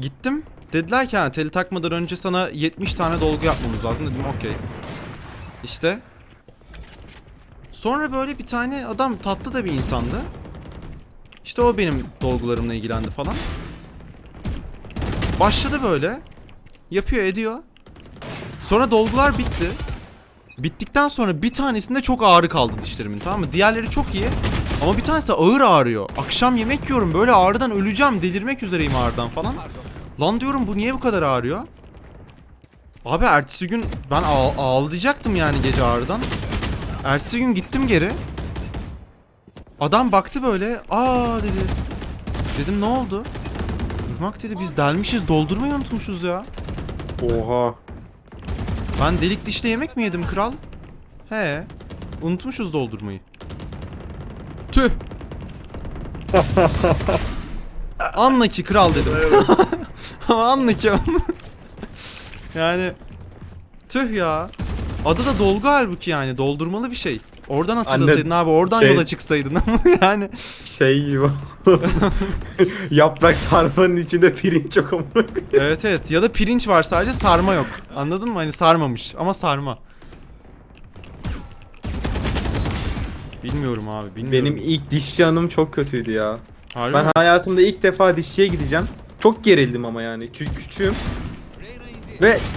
gittim. Dediler ki ha teli takmadan önce sana 70 tane dolgu yapmamız lazım. Dedim okey. İşte. Sonra böyle bir tane adam tatlı da bir insandı. İşte o benim dolgularımla ilgilendi falan. Başladı böyle. Yapıyor ediyor. Sonra dolgular bitti. Bittikten sonra bir tanesinde çok ağrı kaldı dişlerimin tamam mı? Diğerleri çok iyi. Ama bir tanesi ağır ağrıyor. Akşam yemek yiyorum böyle ağrıdan öleceğim. Delirmek üzereyim ağrıdan falan. Lan diyorum bu niye bu kadar ağrıyor? Abi ertesi gün ben ağ- ağlayacaktım yani gece ağrıdan. Ertesi gün gittim geri. Adam baktı böyle. Aa dedi. Dedim ne oldu? Irmak dedi biz delmişiz doldurmayı unutmuşuz ya. Oha. Ben delik dişle yemek mi yedim kral? He. Unutmuşuz doldurmayı. Tüh. Anla ki kral dedim. Anla ki. yani tüh ya. Adı da dolgu halbuki yani doldurmalı bir şey. Oradan hatırlasaydın abi oradan şey- yola çıksaydın ama yani Şey gibi. Yaprak sarmanın içinde pirinç amına koyayım. evet evet ya da pirinç var sadece sarma yok. Anladın mı? Hani sarmamış ama sarma. Bilmiyorum abi bilmiyorum. Benim ilk dişçi anım çok kötüydü ya. Harbi Ben mi? hayatımda ilk defa dişçiye gideceğim. Çok gerildim ama yani. Çünkü küçüğüm. Ve